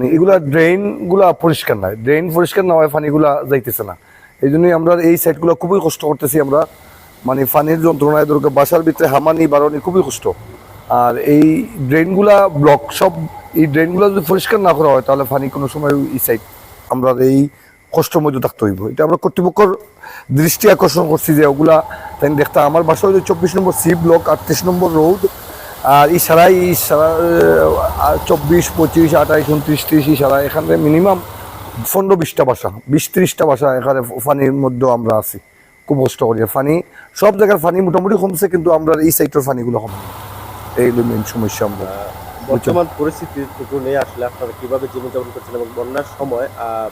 মানে এগুলা ড্রেনগুলা পরিষ্কার নাই। ড্রেন পরিষ্কার না হয় পানিগুলা যাইতেছে না। এই জন্যই আমরা এই সাইডগুলো খুবই কষ্ট করতেছি আমরা। মানে পানির যন্ত্রণায় ধরো বাসার ভিতরে হামানি বারণি খুবই কষ্ট। আর এই ড্রেনগুলা ব্লক সব, এই ড্রেনগুলো যদি পরিষ্কার না করা হয়, তাহলে পানি কোনো সময় এই সাইড আমরা এই কষ্টের মধ্যে থাকতে হইব। এটা আমরা কর্তৃপক্ষর দৃষ্টি আকর্ষণ করছি যে ওগুলা, তাই দেখতে আমার বাসা হলো চব্বিশ নম্বর সি ব্লক আটত্রিশ নম্বর রোড আর সারাই সারা চব্বিশ, পঁচিশ, আঠাইশ, উনত্রিশ, ত্রিশ এই সারা এখানে মিনিমাম পনেরো বিশটা বাসা, বিশ, ত্রিশটা বাসা এখানে ফানির মধ্যে আমরা আছি খুব কষ্ট করি ফানি, সব জায়গার ফানি মোটামুটি কমছে, কিন্তু আমরা এই সাইটের ফানিগুলো কম এই মেন সমস্যা আমরা। বর্তমান পরিস্থিতি নিয়ে আসলে আপনারা কীভাবে জীবনযাপন করছেন এবং বন্যার সময়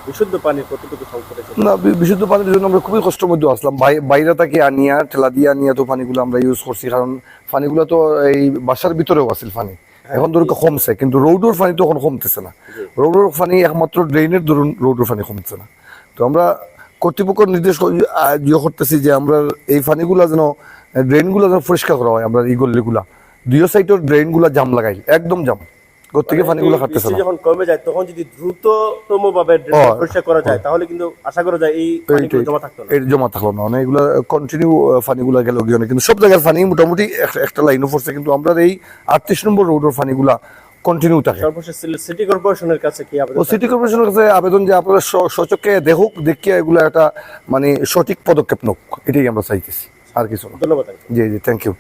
বিশুদ্ধ পানির কতটুকু সংকট না বিশুদ্ধ পানির জন্য আমরা খুবই কষ্টের মধ্যে আসলাম। বাই- বাইরে থেকে আনিয়া ঠেলা দিয়ে আনিয়া তো পানিগুলো আমরা ইউজ করছি কারণ পানিগুলো তো এই বাসার ভিতরেও আছিল পানি। এখন ধরো কমছে কিন্তু রোডের পানি তো এখন কমতেছে না। রোডের পানি একমাত্র ড্রেনের ধরুন রোডের পানি কমছে না। তো আমরা কর্তৃপক্ষ নির্দেশ ইয়ে করতেছি যে আমরা এই পানিগুলো যেন ড্রেনগুলো যেন পরিষ্কার করা হয় আমরা এই গল্লিগুলা। দুই সাইডের ড্রেনগুলো জাম লাগাই একদম জাম। থেকে পানিগুলো এই খাটতেছে না। যখন কমে যায় তখন যদি দ্রুততম ভাবে পরিষ্কার করা যায় তাহলে কিন্তু আশা করা যায় এই পানিগুলো জমা থাকতো না। জমা থাকল না। মানে এগুলো কন্টিনিউ ফানিগুলা গেল গিয়ে কিন্তু সব জায়গার ফানি মোটামুটি এক- একটা লাইনও পড়ছে কিন্তু আমরা এই আটত্রিশ নম্বর রোডের ফানিগুলা কন্টিনিউ থাকে। সর্বশেষ সিটি কর্পোরেশনের কাছে কি আবেদন সিটি কর্পোরেশনের কাছে আবেদন যে আপনারা সচক্ষে দেখুক দেখিয়ে এগুলো একটা মানে সঠিক পদক্ষেপ নোক এটাই আমরা চাইতেছি আর কিছু না। ধন্যবাদ জি জি থ্যাংক ইউ